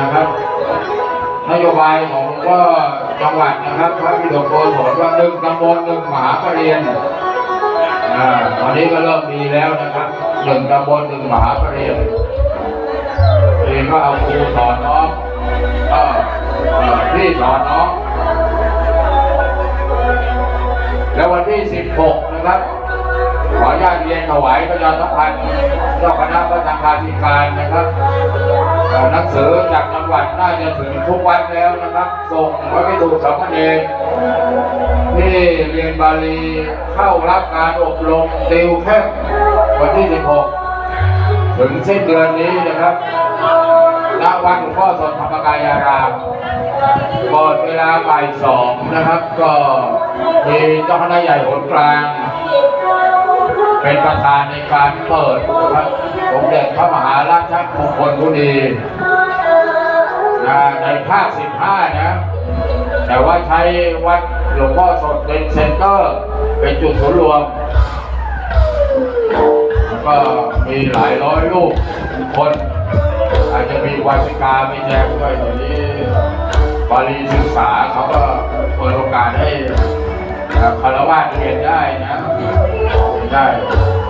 นะครับนโยบายของก็จังหวัดนะครับพระพิดกโกศลว่าหนึ่งตำบลหนึ่งมหาปรริญญาอ่าตอนนี้ก็เริ่มมีแล้วนะครับหนึ่งตำบลหนึ่งมหาปรริญญาเองก็เอาครูสอนน้องก็พี่สอนน้องแล้ววันที่ 16 นะครับ ขอญาติเรียนถวายพระยาสัมพันธ์เจ้าคณะพระสังฆาธิการนะครับ หนังสือจากจังหวัดน่าจะถึงทุกวัดแล้วนะครับ ส่งพระพิทูสามเณรที่เรียนบาลีเข้ารับการอบรมติวเข้มวันที่ 16 ถึงสิ้นเดือนนี้นะครับณวัดหลวงพ่อสดธรรมกายารามก่อนเวลาบ่ายสองนะครับ ก็มีเจ้าคณะใหญ่หนกลาง เป็นประธานในการเปิดนะครับสมเด็จพระมหาราชมงคลบุรีนะในภาค15 นะ แต่ว่าใช้วัดหลวงพ่อสดเป็นเซ็นเตอร์เป็นจุดศูนย์รวมแล้วก็มีหลายร้อยลูกคน อาจจะมีวาสิกามีแจกด้วยเดี๋ยวนี้บาลีศึกษาเขาก็เปิดโอกาสให้ เอ่อคารวะเรียนได้นะเรียนได้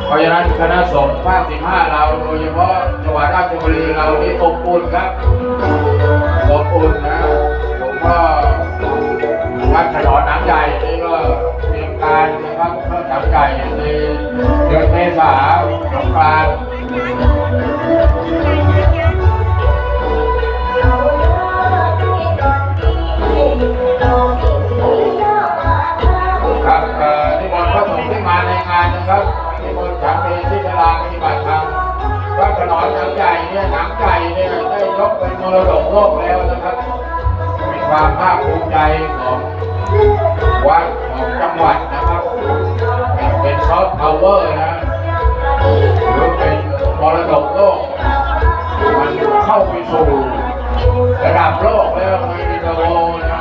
เพราะฉะนั้นคณะสงฆ์ภาค15เราโดยเฉพาะจังหวัดราชบุรีเรานี่อบอุ่นครับอบอุ่นนะผมก็วัดถนนน้ำใหญ่นี่ก็เตรียมการนะครับเพื่อน้ำใหญ่ในเดือนเมษาสงกรานต์ รดกโลกแล้วนะครับมีความภาคภูมิใจของวัดของจังหวัดนะครับ เป็นซอฟต์พาวเวอร์นะหรือเป็นมรดกโลก มันเข้าไปสู่ระดับโลกแล้วในอินโดนะ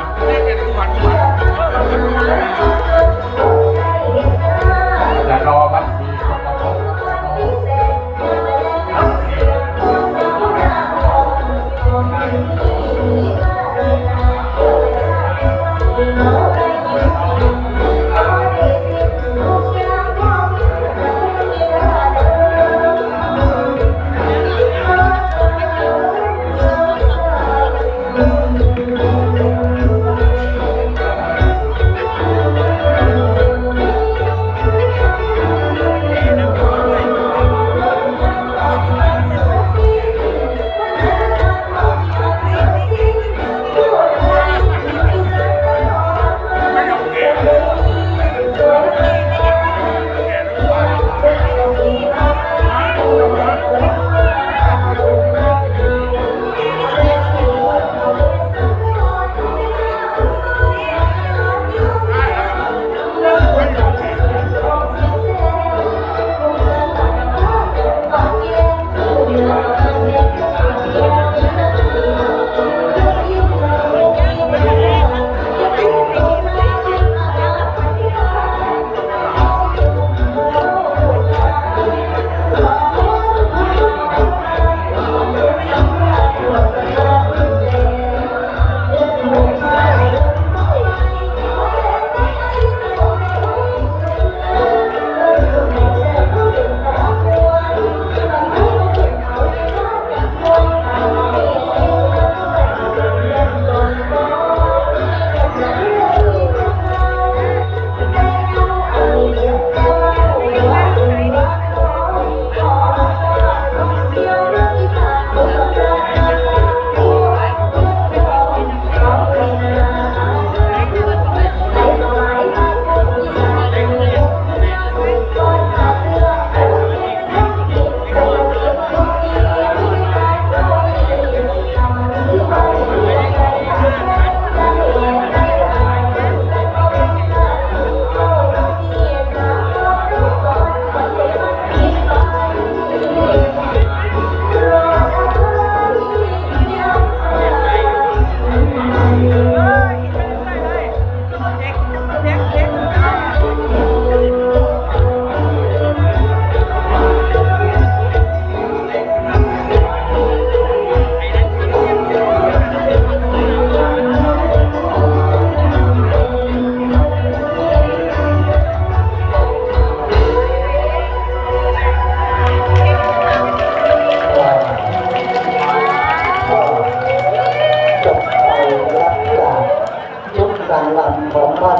ของบ้าน